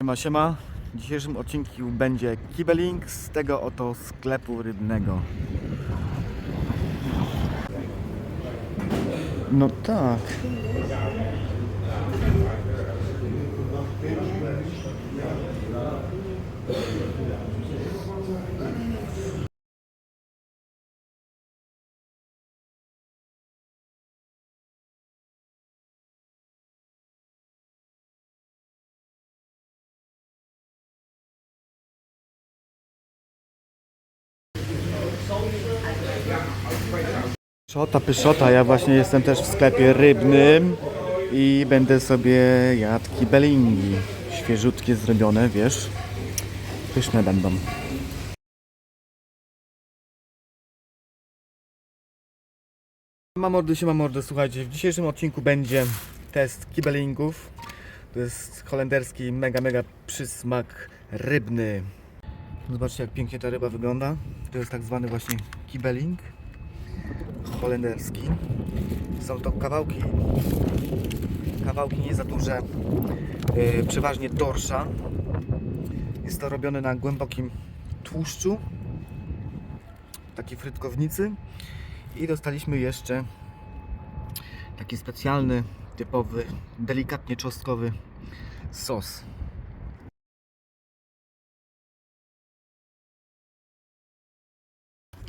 Siema, siema. W dzisiejszym odcinku będzie kibeling z tego oto sklepu rybnego. No tak. Pyszota, pyszota, ja właśnie jestem też w sklepie rybnym i będę sobie jadł kibelingi. Świeżutkie zrobione, wiesz. Pyszne będą. Ma mordy, się ma mordy, słuchajcie, w dzisiejszym odcinku będzie test kibelingów. To jest holenderski mega, mega przysmak rybny. Zobaczcie jak pięknie ta ryba wygląda. To jest tak zwany właśnie kibeling holenderski. Są to kawałki, kawałki nie za duże, yy, przeważnie dorsza. Jest to robione na głębokim tłuszczu, takiej frytkownicy. I dostaliśmy jeszcze taki specjalny, typowy, delikatnie czosnkowy sos.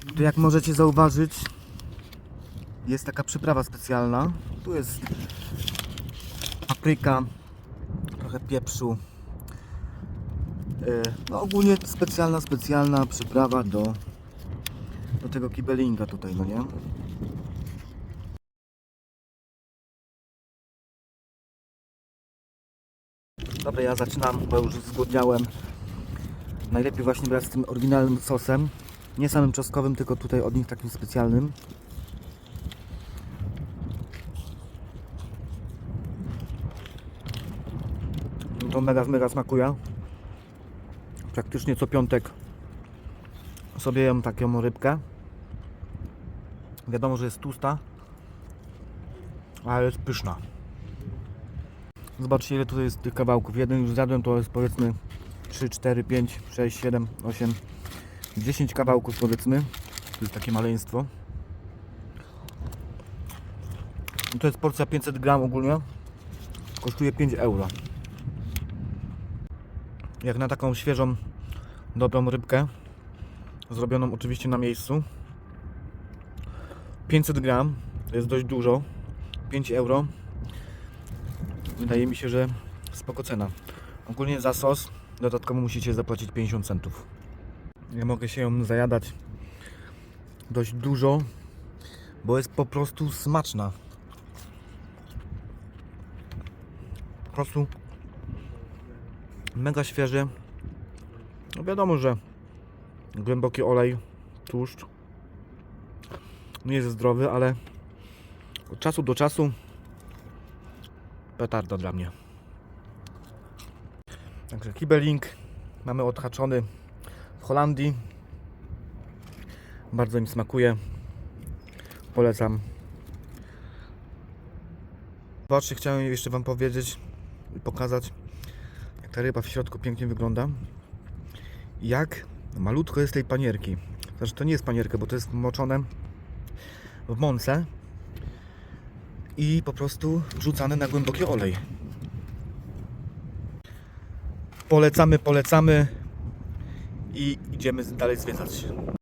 Tu jak możecie zauważyć, jest taka przyprawa specjalna. Tu jest papryka, trochę pieprzu. Yy, No ogólnie specjalna, specjalna przyprawa do, do tego kibelinga tutaj, no nie? Dobra, ja zaczynam, bo już zgłodniałem. Najlepiej właśnie brać z tym oryginalnym sosem. Nie samym czosnkowym, tylko tutaj od nich takim specjalnym. To mega, mega smakuje. Praktycznie co piątek sobie jem taką rybkę. Wiadomo, że jest tłusta, ale jest pyszna. Zobaczcie ile tutaj jest tych kawałków. Jeden już zjadłem, to jest powiedzmy 3, 4, 5, 6, 7, 8, 10 kawałków powiedzmy. To jest takie maleństwo. I To jest porcja 500 gram ogólnie. Kosztuje 5 euro. Jak na taką świeżą, dobrą rybkę, zrobioną oczywiście na miejscu. 500 gram to jest dość dużo. 5 euro. Wydaje mi się, że spoko cena. Ogólnie za sos dodatkowo musicie zapłacić 50 centów. Ja mogę się ją zajadać dość dużo, bo jest po prostu smaczna. Po prostu mega świeży. No wiadomo, że głęboki olej, tłuszcz nie jest zdrowy, ale od czasu do czasu petarda dla mnie. Także kibeling mamy odhaczony w Holandii. Bardzo mi smakuje. Polecam. Zobaczcie, chciałem jeszcze Wam powiedzieć i pokazać, jak ta ryba w środku pięknie wygląda. Jak malutko jest tej panierki. Znaczy, to nie jest panierka, bo to jest moczone w mące i po prostu wrzucane na głęboki olej. Polecamy, polecamy i idziemy dalej zwiedzać.